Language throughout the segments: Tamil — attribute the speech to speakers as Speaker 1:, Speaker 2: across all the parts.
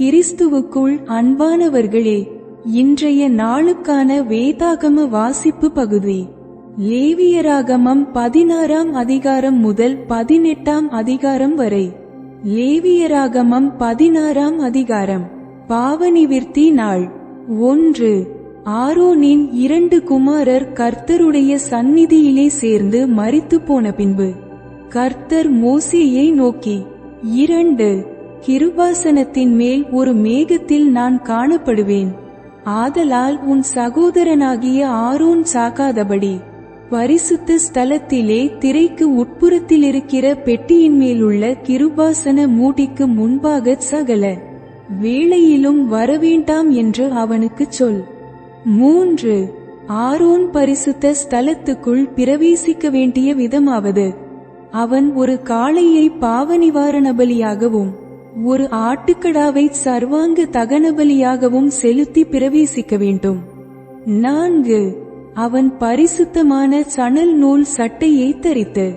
Speaker 1: கிறிஸ்துவுக்குள் அன்பானவர்களே இன்றைய நாளுக்கான வேதாகம வாசிப்பு பகுதி. லேவியராகமம் பதினாறாம் அதிகாரம் முதல் பதினெட்டாம் அதிகாரம் வரை. லேவியராகமம் பதினாறாம் அதிகாரம் பாவனிவிர்த்தி நாள். ஒன்று ஆரோனின் இரண்டு குமாரர் கர்த்தருடைய சந்நிதியிலே சேர்ந்து மறித்து போன பின்பு. கர்த்தர் மோசேயை நோக்கி இரண்டு கிருபாசனத்தின் மேல் ஒரு மேகத்தில் நான் காணப்படுவேன். ஆதலால் உன் சகோதரனாகிய ஆரோன் சாகாதபடி பரிசுத்த ஸ்தலத்திலே திரைக்கு உட்புறத்தில் இருக்கிற பெட்டியின் மேலுள்ள கிருபாசன மூடிக்கு முன்பாக சகல வேளையிலும் வரவேண்டாம் என்று அவனுக்குச் சொல். மூன்று ஆரோன் பரிசுத்த ஸ்தலத்துக்குள் பிரவேசிக்க வேண்டிய விதமாவது அவன் ஒரு காளையை பாவ நிவாரண பலியாகவும் ஒரு ஆட்டுக்கடாவை சர்வாங்க தகனபலியாகவும் செலுத்தி பிரவேசிக்க வேண்டும். நான்கு அவன் பரிசுத்தமான சணல் நூல் சட்டையை தரித்து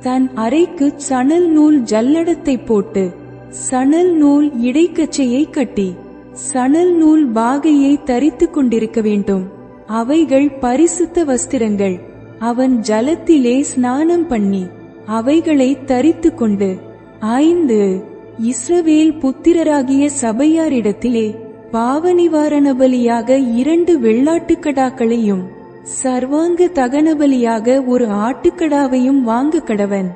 Speaker 1: தன் அறைக்கு சணல் நூல் ஜல்லடத்தை போட்டு சணல் நூல் இடைக்கச்சையை கட்டி சணல் நூல் பாகையை தரித்துக் கொண்டிருக்க வேண்டும். அவைகள் பரிசுத்த வஸ்திரங்கள். அவன் ஜலத்திலே ஸ்நானம் பண்ணி அவைகளை தரித்து கொண்டு ஐந்து இஸ்ரவேல் புத்திரராகிய சபையாரிடத்திலே பாவ நிவாரண பலியாக இரண்டு வெள்ளாட்டுக்கடாக்களையும் சர்வாங்க தகன பலியாக ஒரு ஆட்டுக்கடாவையும் வாங்க கடவன்.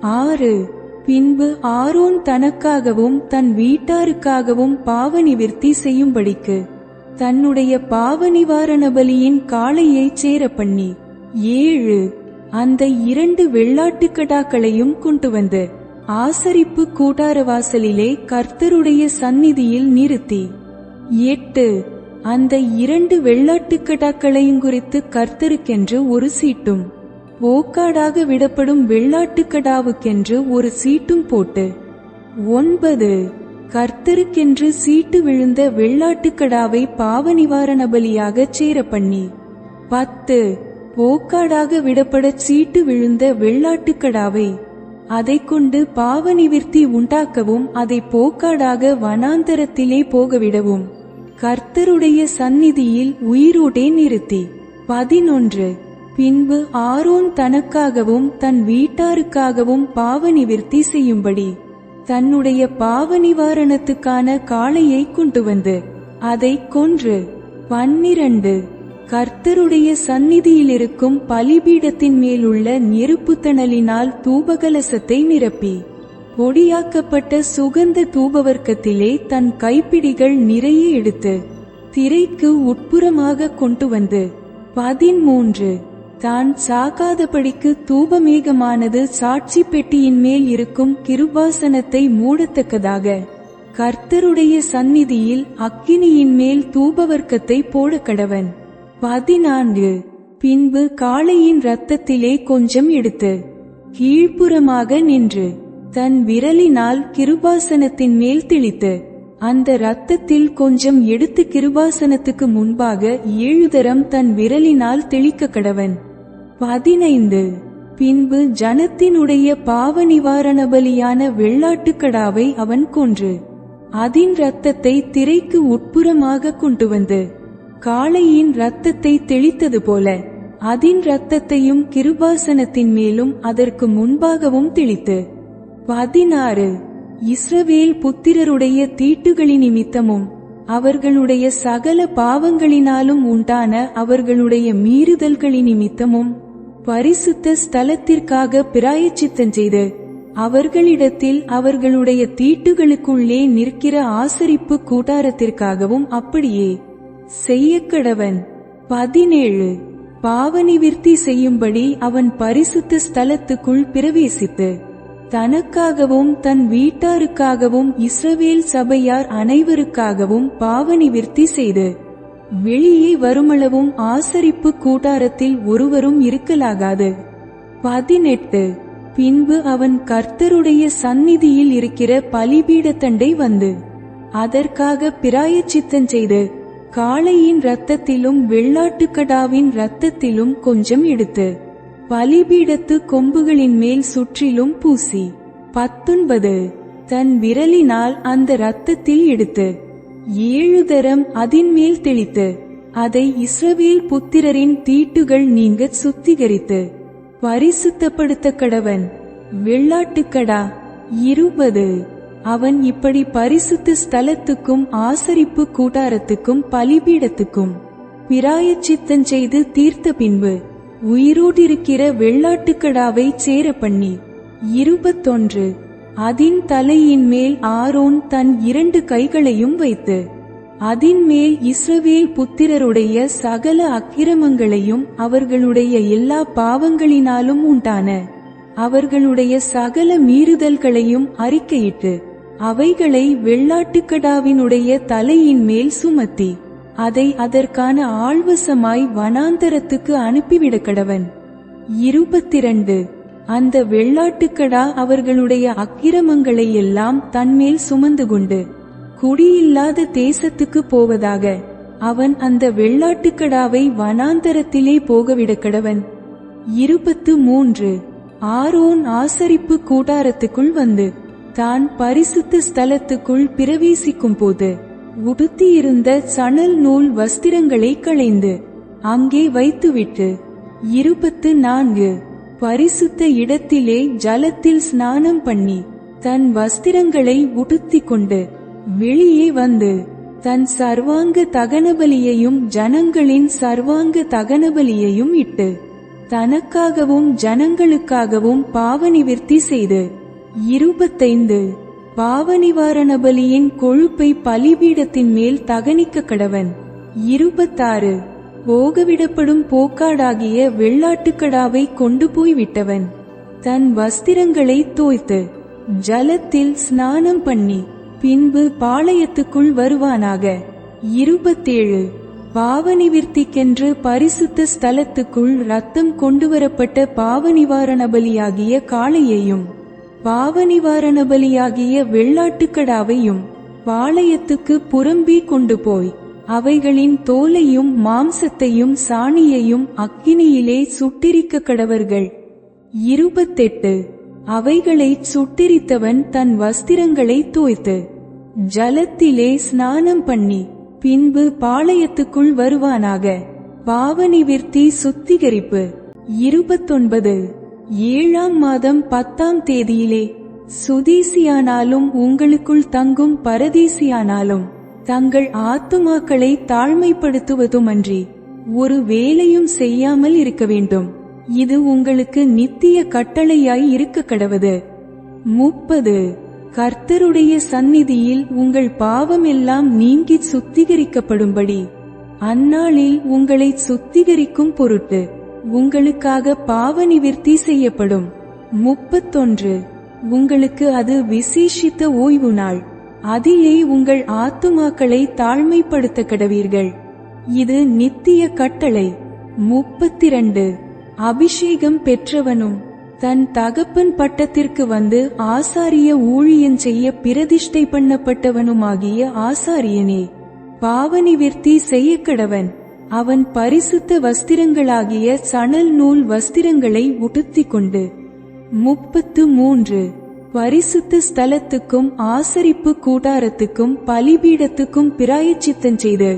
Speaker 1: ஆறு பின்பு ஆரோன் தனக்காகவும் தன் வீட்டாருக்காகவும் பாவ நிவிற்த்தி செய்யும்படிக்கு தன்னுடைய பாவ நிவாரண பலியின் காளையை சேர பண்ணி ஏழு அந்த இரண்டு வெள்ளாட்டுக்கடாக்களையும் கொண்டு வந்து ஆசரிப்பு கூட்டார வாசலிலே கர்த்தருடைய சந்நிதியில் நிறுத்தி. எட்டு. அந்த இரண்டு வெள்ளாட்டுக்கடாக்களையும் குறித்து கர்த்தருக்கென்று ஒரு சீட்டும். ஓக்காடாக விடப்படும் வெள்ளாட்டுக்கடாவுக்கென்று ஒரு சீட்டும் போட்டு. ஒன்பது. கர்த்தருக்கென்று சீட்டு விழுந்த வெள்ளாட்டுக்கடாவை பாவ நிவாரண பலியாகச் சேர பண்ணி பத்து. போக்காடாக விடப்பட சீட்டு விழுந்த வெள்ளாட்டுக்கடாவை அதை கொண்டு பாவ நிவிர்த்தி உண்டாக்கவும் அதை போக்காடாக வனாந்தரத்திலே போகவிடவும். கர்த்தருடைய சந்நிதியில் உயிரோடே நிறுத்தி. பதினொன்று. பின்பு ஆரோன் தனக்காகவும் தன் வீட்டாருக்காகவும் பாவ நிவிர்த்தி செய்யும்படி தன்னுடைய பாவ நிவாரணத்துக்கான காளையை கொண்டு வந்து அதை கொன்று. பன்னிரண்டு. கர்த்தருடைய சந்நிதியில் இருக்கும் பலிபீடத்தின் மேலுள்ள நெருப்புத்தணலினால் தூபகலசத்தை நிரப்பி. பொடியாக்கப்பட்ட சுகந்த தூபவர்க்கத்திலே தன் கைப்பிடிகள் நிறைய எடுத்து திரைக்கு உட்புறமாக கொண்டு வந்து பதிமூன்று தான் சாகாதபடிக்கு தூபமேகமானது சாட்சி பெட்டியின் மேல் இருக்கும் கிருபாசனத்தை மூடத்தக்கதாக கர்த்தருடைய சந்நிதியில் அக்கினியின் மேல் தூபவர்க்கத்தை போட கடவன் பதினான்கு. பின்பு காளையின் இரத்தத்திலே கொஞ்சம் எடுத்து கீழ்ப்புறமாக நின்று தன் விரலினால் கிருபாசனத்தின் மேல் தெளித்து அந்த இரத்தத்தில் கொஞ்சம் எடுத்து கிருபாசனத்துக்கு முன்பாக ஏழு தரம் தன் விரலினால் தெளிக்க கடவன். பதினைந்து. பின்பு ஜனத்தினுடைய பாவ நிவாரண பலியான வெள்ளாட்டுக்கடாவை அவன் கொன்று அதின் இரத்தத்தை திரைக்கு உட்புறமாக கொண்டு வந்து காளையின் இரத்தத்தை தெளித்தது போல அதின் இரத்தத்தையும் கிருபாசனத்தின் மேலும் அதற்கு முன்பாகவும் தெளித்து பதினாறு இஸ்ரவேல் புத்திரருடைய தீட்டுகளின் நிமித்தமும் அவர்களுடைய சகல பாவங்களினாலும் உண்டான அவர்களுடைய மீறுதல்களின் நிமித்தமும் பரிசுத்த ஸ்தலத்திற்காக பிராயச்சித்தம் செய்து அவர்களிடத்தில் அவர்களுடைய தீட்டுகளுக்குள்ளே நிற்கிற ஆசரிப்பு கூட்டாரத்திற்காகவும் அப்படியே செய்யக்கடவன். பதினேழு. பாவனிவிர்த்தி செய்யும்படி அவன் பரிசுத்த ஸ்தலத்துக்குள் பிரவேசித்து தனக்காகவும் தன் வீட்டாருக்காகவும் இஸ்ரவேல் சபையார் அனைவருக்காகவும் பாவனிவிர்த்தி செய்து வெளியே வருமளவும் ஆசரிப்பு கூட்டாரத்தில் ஒருவரும் இருக்கலாகாது. பதினெட்டு. பின்பு அவன் கர்த்தருடைய சந்நிதியில் இருக்கிற பலிபீடத்தண்டை வந்து அதற்காக பிராயச்சித்தம் செய்து காளையின் இரத்தத்திலும் வெள்ளாட்டுக்கடாவின் இரத்தத்திலும் கொஞ்சம் எடுத்து பலிபீடத்து கொம்புகளின் மேல் சுற்றிலும் பூசி பத்தொன்பது. தன் விரலினால் அந்த இரத்தத்தில் எடுத்து ஏழு தரம் அதின் மேல் தெளித்து அதை இஸ்ரவேல் புத்திரரின் தீட்டுகள் நீங்க சுத்திகரித்து பரிசுத்தப்படுத்த கடவன். வெள்ளாட்டுக்கடா இருபது. அவன் இப்படி பரிசுத்த ஸ்தலத்துக்கும் ஆசரிப்பு கூடாரத்துக்கும் பலிபீடத்துக்கும் பிராயச்சித்தம் செய்து தீர்த்த பின்பு உயிரோடிருக்கிற வெள்ளாட்டுக்கடாவை சேர பண்ணி இருபத்தொன்று அதின் தலையின் மேல் ஆரோன் தன் இரண்டு கைகளையும் வைத்து அதின் மேல் இஸ்ரவேல் புத்திரருடைய சகல அக்கிரமங்களையும் அவர்களுடைய எல்லா பாவங்களினாலும் உண்டான அவர்களுடைய சகல மீறுதல்களையும் அறிக்கையிட்டு அவைகளை வெள்ளாட்டுக்கடாவினுடைய தலையின் மேல் சுமத்தி அதை அதற்கான ஆழ்வசமாய் வனாந்தரத்துக்கு அனுப்பிவிட கடவன். இருபத்திரண்டு. அந்த வெள்ளாட்டுக்கடா அவர்களுடைய அக்கிரமங்களை எல்லாம் தன்மேல் சுமந்து கொண்டு குடியில்லாத தேசத்துக்கு போவதாக அவன் அந்த வெள்ளாட்டுக்கடாவை வனாந்தரத்திலே போகவிட கடவன். இருபத்து மூன்று. ஆரோன் ஆசரிப்பு கூடாரத்துக்குள் வந்து தான் பரிசுத்த ஸ்தலத்துக்குள் பிரவேசிக்கும் போது உடுத்தியிருந்த சணல் நூல் வஸ்திரங்களை களைந்து அங்கே வைத்துவிட்டு இருபத்து நான்கு பரிசுத்த இடத்திலே ஜலத்தில் ஸ்நானம் பண்ணி தன் வஸ்திரங்களை உடுத்திக் கொண்டு வெளியே வந்து தன் சர்வாங்க தகனபலியையும் ஜனங்களின் சர்வாங்க தகனபலியையும் இட்டு தனக்காகவும் ஜனங்களுக்காகவும் பாவ நிவிற்த்தி செய்து இருபத்தைந்து. பாவநிவாரண பலியின் கொழுப்பை பலிபீடத்தின் மேல் தகனிக்க கடவன். இருபத்தாறு. போகவிடப்படும் போக்காடாகிய வெள்ளாட்டுக்கடாவை கொண்டு போய் விட்டவன். தன் வஸ்திரங்களை தோய்த்து ஜலத்தில் ஸ்நானம் பண்ணி பின்பு பாளையத்துக்குள் வருவானாக. இருபத்தேழு. பாவநிவிற்த்திக்கென்று பரிசுத்த ஸ்தலத்துக்குள் ரத்தம் கொண்டுவரப்பட்ட பாவநிவாரண பலியாகிய காளையையும் பாவநிவாரண பலியாகிய வெள்ளாட்டுக்கடாவையும் பாளையத்துக்கு புறம்பி கொண்டு போய் அவைகளின் தோலையும் மாம்சத்தையும் சாணியையும் அக்கினியிலே சுட்டிரிக்க கடவர்கள். இருபத்தெட்டு. அவைகளை சுட்டிரித்தவன் தன் வஸ்திரங்களை தோய்த்து ஜலத்திலே ஸ்நானம் பண்ணி பின்பு பாளையத்துக்குள் வருவானாக. பாவநிவிர்த்தி சுத்திகரிப்பு. இருபத்தொன்பது. ஏழாம் மாதம் பத்தாம் தேதியிலே சுதீசியானாலும் உங்களுக்குள் தங்கும் பரதேசியானாலும் தங்கள் ஆத்துமாக்களை தாழ்மைப்படுத்துவதுமன்றி ஒரு வேலையும் செய்யாமல் இருக்க வேண்டும். இது உங்களுக்கு நித்திய கட்டளையாய் இருக்க கடவது. முப்பது. கர்த்தருடைய சந்நிதியில் உங்கள் பாவம் எல்லாம் நீங்கி சுத்திகரிக்கப்படும்படி அந்நாளில் உங்களை சுத்திகரிக்கும் பொருட்டு. உங்களுக்காக பாவ நிவிர்த்தி செய்யப்படும். முப்பத்தொன்று. உங்களுக்கு அது விசேஷித்த ஓய்வு நாள். அதிலே உங்கள் ஆத்துமாக்களை தாழ்மைப்படுத்த கடவீர்கள். இது நித்திய கட்டளை. முப்பத்திரண்டு. அபிஷேகம் பெற்றவனும் தன் தகப்பன் பட்டத்திற்கு வந்து ஆசாரிய ஊழியன் செய்ய பிரதிஷ்டை பண்ணப்பட்டவனுமாகிய ஆசாரியனே பாவனிவிர்த்தி செய்யக்கடவன் அவன் பரிசுத்த வஸ்திரங்களாகிய சணல் நூல் வஸ்திரங்களை உடுத்திக் கொண்டு முப்பத்து மூன்று பரிசுத்த ஸ்தலத்துக்கும் ஆசரிப்பு கூடாரத்துக்கும் பலிபீடத்துக்கும் பிராயச்சித்தம் செய்து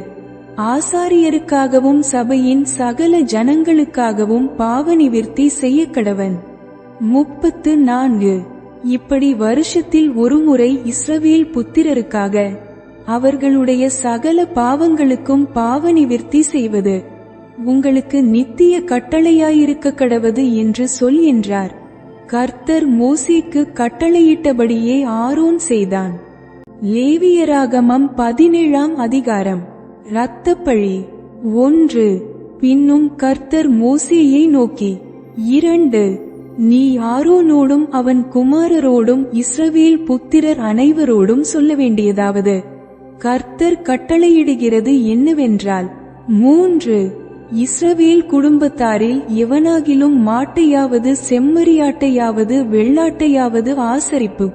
Speaker 1: ஆசாரியருக்காகவும் சபையின் சகல ஜனங்களுக்காகவும் பாவநிவிர்த்தி செய்ய கடவன் முப்பத்து நான்கு இப்படி வருஷத்தில் ஒருமுறை இஸ்ரவேல் புத்திரருக்காக அவர்களுடைய சகல பாவங்களுக்கும் பாவநிவிர்த்தி செய்வது உங்களுக்கு நித்திய கட்டளையாயிருக்க கடவது என்று சொல் என்றார். கர்த்தர் மோசேக்கு கட்டளையிட்டபடியே ஆரோன் செய்தான். லேவியராகமம் பதினேழாம் அதிகாரம். இரத்தப்பழி ஒன்று. பின்னும் கர்த்தர் மோசேயை நோக்கி இரண்டு. நீ ஆரோனோடும் அவன் குமாரரோடும் இஸ்ரவேல் புத்திரர் அனைவரோடும் சொல்ல வேண்டியதாவது. கர்த்தர் கட்டளையிடுகிறது என்னவென்றால் மூன்று இஸ்ரவேல் குடும்பத்தாரில் எவனாகிலும் மாட்டையாவது செம்மறியாட்டையாவது வெள்ளாட்டையாவது ஆசரிப்பு.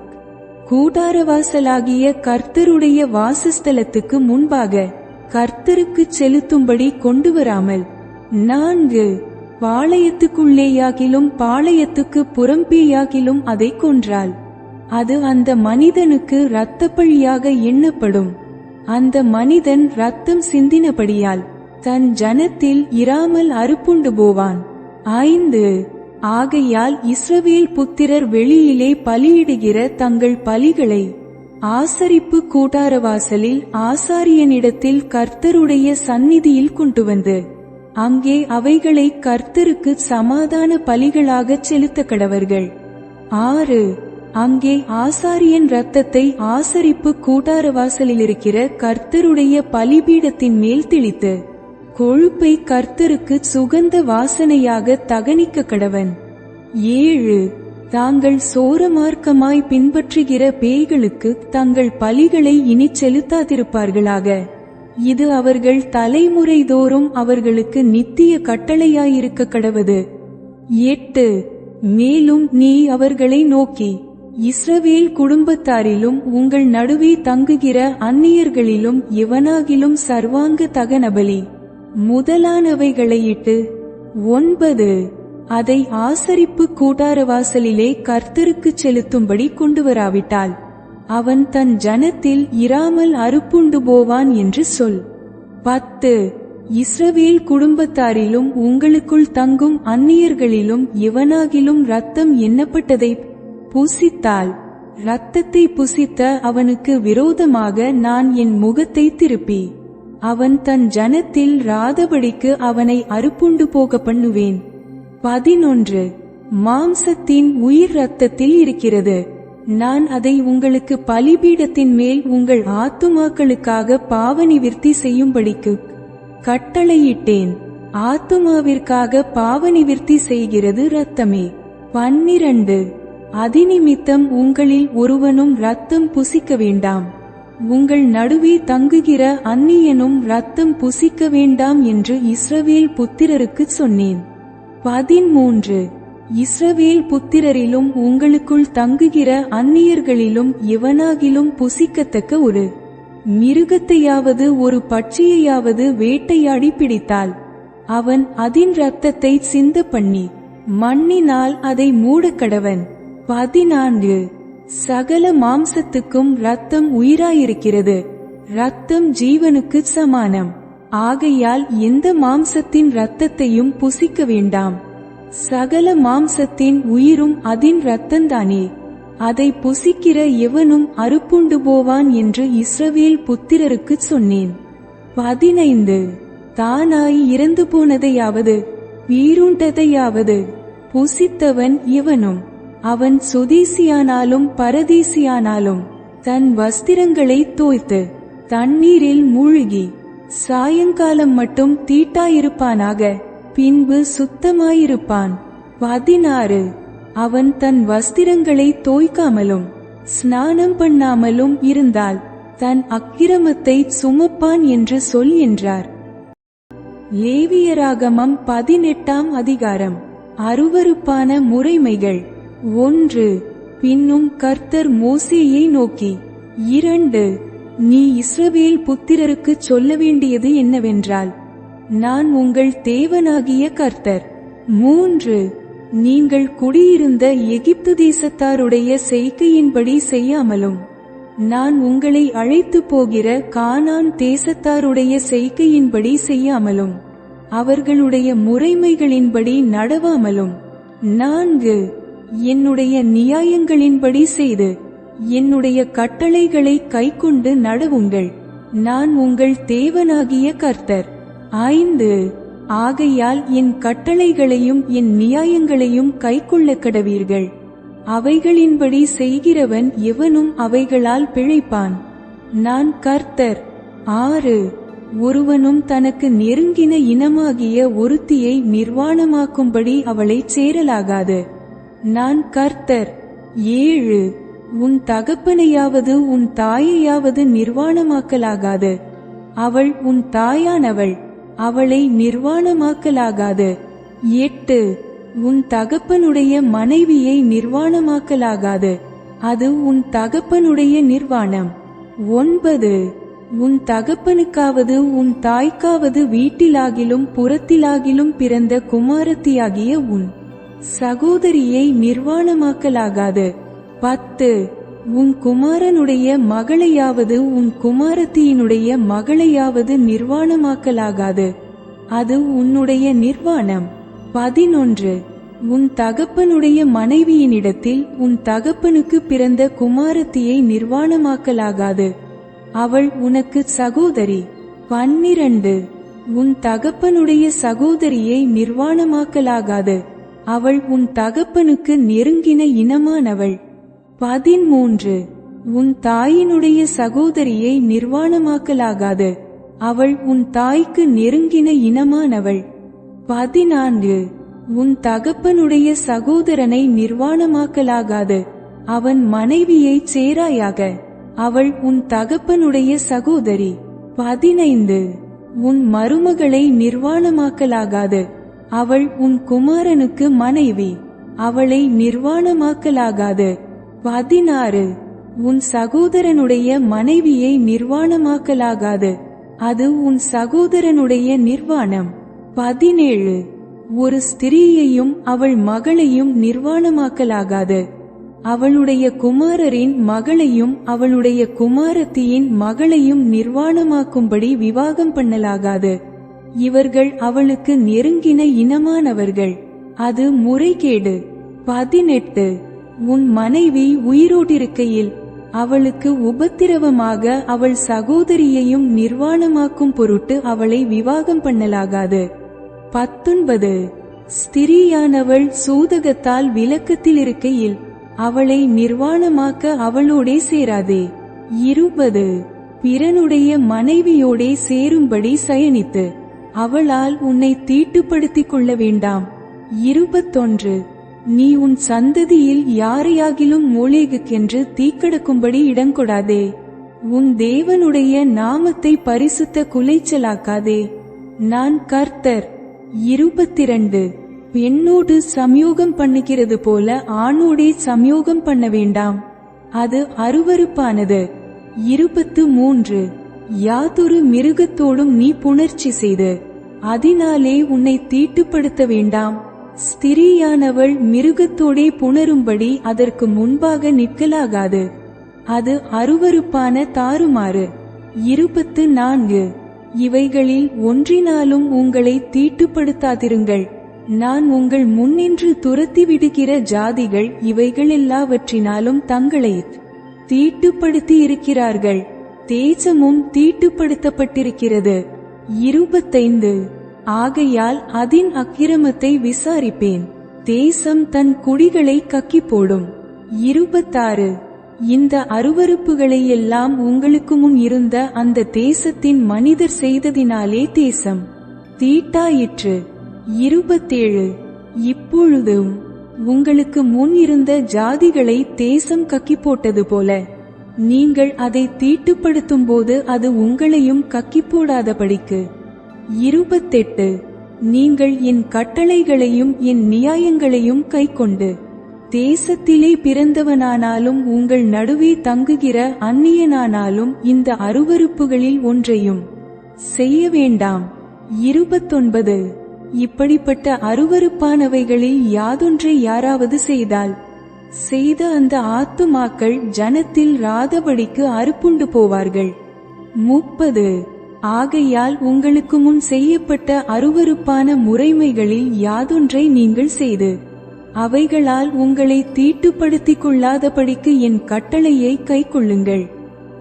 Speaker 1: கூடாரவாசலாகிய கர்த்தருடைய வாசஸ்தலத்துக்கு முன்பாக கர்த்தருக்குச் செலுத்தும்படி கொண்டு வராமல் நான்கு பாளையத்துக்குள்ளேயாகிலும் பாளையத்துக்கு புறம்பேயாகிலும் அதை கொன்றால் அது அந்த மனிதனுக்கு இரத்தப்பழியாக எண்ணப்படும். அந்த மனிதன் ரத்தம் சிந்தினபடியால் தன் ஜனத்தில் இராமல் அறுப்புண்டு போவான். ஐந்து ஆகையால் இஸ்ரவேல் புத்திரர் வெளியிலே பலியிடுகிற தங்கள் பலிகளை ஆசரிப்பு கூட்டாரவாசலில் ஆசாரியனிடத்தில் கர்த்தருடைய சந்நிதியில் கொண்டு வந்து அங்கே அவைகளை கர்த்தருக்கு சமாதான பலிகளாகச் செலுத்த கடவர்கள் ஆறு அங்கே ஆசாரியன் ரத்தத்தை ஆசரிப்பு கூடாரவாசலில் இருக்கிற கர்த்தருடைய பலிபீடத்தின் மேல் தெளித்து கொழுப்பை கர்த்தருக்கு சுகந்த வாசனையாக தகனிக்க கடவன். ஏழு தாங்கள் சோரமார்க்கமாய் பின்பற்றுகிற பேய்களுக்கு தங்கள் பலிகளை இனி செலுத்தாதிருப்பார்களாக. இது அவர்கள் தலைமுறை தோறும் அவர்களுக்கு நித்திய கட்டளையாயிருக்க கடவது. எட்டு மேலும் நீ அவர்களை நோக்கி இஸ்ரவேல் குடும்பத்தாரிலும் உங்கள் நடுவே தங்குகிற அந்நியர்களிலும் எவனாகிலும் சர்வாங்க தகனபலி. முதலானவைகளையிட்டு ஒன்பது அதை ஆசரிப்பு கூட்டாரவாசலிலே கர்த்தருக்குச் செலுத்தும்படி கொண்டு வராவிட்டால் அவன் தன் ஜனத்தில் இராமல் அறுப்புண்டு போவான் என்று சொல். பத்து இஸ்ரவேல் குடும்பத்தாரிலும் உங்களுக்குள் தங்கும் அந்நியர்களிலும் எவனாகிலும் ரத்தம் எண்ணப்பட்டதை பூசித்தாள். இரத்தத்தை புசித்த அவனுக்கு விரோதமாக நான் என் முகத்தை திருப்பி அவன் தன் ஜனத்தில் ராதபடிக்கு அவனை அறுப்புண்டு போக பண்ணுவேன். பதினொன்று. மாம்சத்தின் உயிர் ரத்தத்தில் இருக்கிறது. நான் அதை உங்களுக்கு பலிபீடத்தின் மேல் உங்கள் ஆத்துமாக்களுக்காக பாவநிவிர்த்தி செய்யும்படிக்கு கட்டளையிட்டேன். ஆத்துமாவிற்காக பாவநிவிர்த்தி செய்கிறது இரத்தமே. பன்னிரண்டு. அதிநிமித்தம் உங்களில் ஒருவனும் ரத்தம் புசிக்க வேண்டாம். உங்கள் நடுவே தங்குகிற அந்நியனும் ரத்தம் புசிக்க வேண்டாம் என்று இஸ்ரவேல் புத்திரருக்கு சொன்னேன். பதிமூன்று இஸ்ரவேல் புத்திரரிலும் உங்களுக்குள் தங்குகிற அந்நியர்களிலும் எவனாகிலும் புசிக்கத்தக்க ஒரு மிருகத்தையாவது ஒரு பட்சியையாவது வேட்டையாடி பிடித்தால் அவன் அதின் இரத்தத்தை சிந்த பண்ணி மண்ணினால் அதை மூடக்கடவன். பதினான்கு. சகல மாம்சத்துக்கும் ரத்தம் உயிராயிருக்கிறது. ரத்தம் ஜீவனுக்கு சமானம். ஆகையால் எந்த மாம்சத்தின் இரத்தத்தையும் புசிக்க வேண்டாம். சகல மாம்சத்தின் உயிரும் அதின் இரத்தந்தானே அதை புசிக்கிற எவனும் அறுப்புண்டு போவான் என்று இஸ்ரவேல் புத்திரருக்கு சொன்னேன். பதினைந்து. தானாய் இறந்து போனதையாவது வீருண்டதையாவது புசித்தவன் இவனும் அவன் சுதீசியானாலும் பரதீசியானாலும் தன் வஸ்திரங்களை தோய்த்து தண்ணீரில் மூழ்கி சாயங்காலம் மட்டும் தீட்டாயிருப்பானாக. பின்பு சுத்தமாயிருப்பான். பதினாறு. அவன் தன் வஸ்திரங்களை தோய்க்காமலும் ஸ்நானம் பண்ணாமலும் இருந்தால் தன் அக்கிரமத்தை சுமப்பான் என்று சொல் என்றார். லேவியராகமம் பதினெட்டாம் அதிகாரம். அருவருப்பான முறைமைகள். ஒன்று பின்னும் கர்த்தர் மோசேயை நோக்கி இரண்டு நீ இஸ்ரவேல் புத்திரருக்கு சொல்ல வேண்டியது என்னவென்றால் நான் உங்கள் தேவனாகிய கர்த்தர். மூன்று நீங்கள் குடியிருந்த எகிப்து தேசத்தாருடைய செய்கையின்படி செய்யாமலும் நான் உங்களை அழைத்து போகிற கானான் தேசத்தாருடைய செய்கையின்படி செய்யாமலும் அவர்களுடைய முறைமைகளின்படி நடவாமலும் நான்கு என்னுடைய நியாயங்களின்படி செய்து என்னுடைய கட்டளைகளை கைக்கொண்டு நடவுங்கள். நான் உங்கள் தேவனாகிய கர்த்தர். ஐந்து ஆகையால் என் கட்டளைகளையும் என் நியாயங்களையும் கைக்கொள்ள கடவீர்கள். அவைகளின்படி செய்கிறவன் எவனும் அவைகளால் பிழைப்பான். நான் கர்த்தர். ஆறு ஒருவனும் தனக்கு நெருங்கின இனமாகிய ஒருத்தியை நிர்வாணமாக்கும்படி அவளைச் சேரலாகாது. நான் கர்த்தர். ஏழு. உன் தகப்பனையாவது உன் தாயையாவது நிர்வாணமாக்கலாகாது. அவள் உன் தாயானவள். அவளை நிர்வாணமாக்கலாகாது. எட்டு. உன் தகப்பனுடைய மனைவியை நிர்வாணமாக்கலாகாது. அது உன் தகப்பனுடைய நிர்வாணம். ஒன்பது. உன் தகப்பனுக்காவது உன் தாய்க்காவது வீட்டிலாகிலும் புறத்திலாகிலும் பிறந்த குமாரத்தியாகிய உன். சகோதரியை நிர்வாணமாக்கலாகாது. பத்து உன் குமாரனுடைய மகளையாவது உன் குமாரத்தியினுடைய மகளையாவது நிர்வாணமாக்கலாகாது. அது உன்னுடைய நிர்வாணம். பதினொன்று உன் தகப்பனுடைய மனைவியினிடத்தில் உன் தகப்பனுக்கு பிறந்த குமாரத்தியை நிர்வாணமாக்கலாகாது. அவள் உனக்கு சகோதரி. பன்னிரண்டு உன் தகப்பனுடைய சகோதரியை நிர்வாணமாக்கலாகாது. அவள் உன் தகப்பனுக்கு நெருங்கின இனமானவள். பதிமூன்று உன் தாயினுடைய சகோதரியை நிர்வாணமாக்கலாகாது. அவள் உன் தாய்க்கு நெருங்கின இனமானவள். பதினான்கு. உன் தகப்பனுடைய சகோதரனை நிர்வாணமாக்கலாகாது. அவன் மனைவியை சேராயாக. அவள் உன் தகப்பனுடைய சகோதரி. பதினைந்து. உன் மருமகளை நிர்வாணமாக்கலாகாது. அவள் உன் குமாரனுக்கு மனைவி. அவளை நிர்வாணமாக்கலாகாது. பதினாறு. உன் சகோதரனுடைய மனைவியை நிர்வாணமாக்கலாகாது. அது உன் சகோதரனுடைய நிர்வாணம். பதினேழு. ஒரு ஸ்திரீயையும் அவள் மகளையும் நிர்வாணமாக்கலாகாது. அவளுடைய குமாரரின் மகளையும் அவளுடைய குமாரத்தியின் மகளையும் நிர்வாணமாக்கும்படி விவாகம் பண்ணலாகாது. இவர்கள் அவளுக்கு நெருங்கின இனமானவர்கள். அது முறைகேடு. பதினெட்டு. உன் மனைவி உயிரோட்டிருக்கையில் அவளுக்கு உபத்திரவமாக அவள் சகோதரியையும் நிர்வாணமாக்கும் பொருட்டு அவளை விவாகம் பண்ணலாகாது. பத்தொன்பது. ஸ்திரீயானவள் சூதகத்தால் விளக்கத்தில் இருக்கையில் அவளை நிர்வாணமாக்க அவளோடே சேராதே. இருபது. பிறனுடைய மனைவியோடே சேரும்படி சயனித்து அவளால் உன்னை தீட்டுப்படுத்திக் கொள்ள வேண்டாம். இருபத்தொன்று. நீ உன் சந்ததியில் யாரையாகிலும் மூலேகுக்கென்று தீக்கடக்கும்படி இடங்கொடாதே உன் தேவனுடைய நாமத்தை பரிசுத்த குலைச்சலாக்காதே. நான் கர்த்தர். இருபத்திரண்டு. பெண்ணோடு சம்யோகம் பண்ணுகிறது போல ஆணோடே சம்யோகம் பண்ண வேண்டாம். அது அருவருப்பானது. இருபத்து மூன்று. யாதொரு மிருகத்தோடும் நீ புணர்ச்சி செய்து அதனாலே உன்னை தீட்டுப்படுத்த வேண்டாம். ஸ்திரீயானவள் மிருகத்தோடே புணரும்படி அதற்கு முன்பாக நிற்கலாகாது. அது அருவருப்பான தாறுமாறு. இருபத்து நான்கு. இவைகளில் ஒன்றினாலும் உங்களை தீட்டுப்படுத்தாதிருங்கள். நான் உங்கள் முன்னின்று துரத்தி விடுகிற ஜாதிகள் இவைகள் எல்லாவற்றினாலும் தங்களை தீட்டுப்படுத்தி இருக்கிறார்கள். தேசமும் தீட்டுப்படுத்தப்பட்டிருக்கிறது. இருபத்தைந்து. ஆகையால் அதின் அக்கிரமத்தை விசாரிப்பேன். தேசம் தன் குடிகளை கக்கி போடும் இருபத்தாறு. இந்த அருவறுப்புகளை எல்லாம் உங்களுக்கு முன் இருந்த அந்த தேசத்தின் மனிதர் செய்ததினாலே தேசம். தீட்டாயிற்று. இருபத்தேழு. இப்பொழுதும் உங்களுக்கு முன் இருந்த ஜாதிகளை தேசம் கக்கி போட்டது போல நீங்கள் அதை தீட்டுப்படுத்தும் போது அது உங்களையும் கக்கி போடாதபடிக்கு இருபத்தெட்டு. நீங்கள் என் கட்டளைகளையும் என் நியாயங்களையும் கைக்கொண்டு தேசத்திலே பிறந்தவனானாலும் உங்கள் நடுவே தங்குகிற அந்நியனானாலும் இந்த அருவருப்புகளில் ஒன்றையும் செய்ய வேண்டாம். இருபத்தொன்பது. இப்படிப்பட்ட அருவருப்பானவைகளில் யாதொன்றை யாராவது செய்தால் செய்த அந்த ஆத்துமாக்கள் ஜனத்தில் ராதபடிக்கு அறுப்புண்டு போவார்கள். முப்பது. ஆகையால் உங்களுக்கு முன் செய்யப்பட்ட அருவருப்பான முறைமைகளில் யாதொன்றை நீங்கள் செய்து அவைகளால் உங்களை தீட்டுப்படுத்திக் கொள்ளாதபடிக்கு என் கட்டளையை கைக்கொள்ளுங்கள்.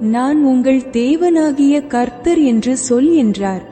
Speaker 1: நான் உங்கள் தேவனாகிய கர்த்தர் என்று சொல் என்றார்.